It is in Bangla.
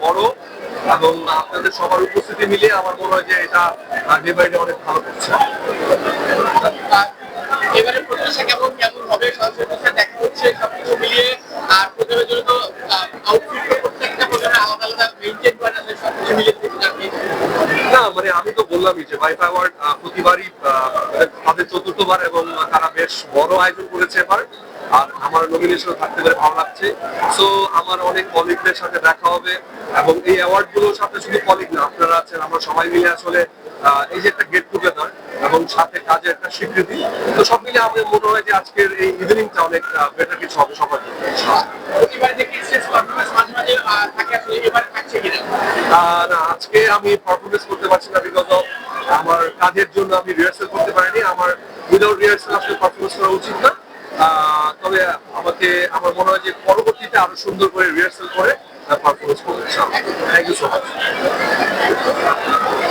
বড় এবং আপনাদের সবার উপস্থিতি মিলিয়ে আমার মনে হয় যে এটা ডে বাই ডে অনেক ভালো করছে। এবারে প্রত্যাশা কেমন কেমন হবে? সরাসরি দেখা হচ্ছে সবকিছু মিলিয়ে আর প্রথমে জন্য তো আউটফিট প্রত্যেকটা প্রোগ্রামে আলাদা আলাদা মেনটেন করা যায় সবকিছু মিলিয়ে না মানে আমি তো বললামই যে ভাইফ অ্যাওয়ার্ড প্রতিবারই মানে তাদের চতুর্থবার এবং তারা বেশ বড় আয়োজন করেছে এবার। আর আমার নমিনেশন থাকতে পেরে ভালো লাগছে। সো আমার অনেক কলিগদের সাথে দেখা হবে এবং এই অ্যাওয়ার্ডগুলোর সাথে শুধু কলিগ না আপনারা আছেন আমরা সবাই মিলে আসলে এই যে একটা গেট টুগেদার এবং সাথে কাজে একটা স্বীকৃতি তো সব মিলে আমাদের মনে হয় যে আজকের এই ইভিনিংটা অনেক বেটার কিছু হবে সবার জন্য ইনশাআল্লাহ। এবারে দেখি স্টেজ পারফরমেন্স মাঝে মাঝে আসলে এবারে থাকছে কিনা? আহ, না আজকে আমি পারফরমেন্স করতে পারছি না বিকজ অফ আমার কাজের জন্য আমি রিহার্সাল করতে পারিনি। আমার উইদাউট রিহার্সাল আসলে পারফরমেন্স করা উচিত না। তবে আমাকে, আমার মনে হয় যে পরবর্তীতে আরও সুন্দর করে রিহার্সাল করে পারফরমেন্স করবে থ্যাংক ইউ সো মাচ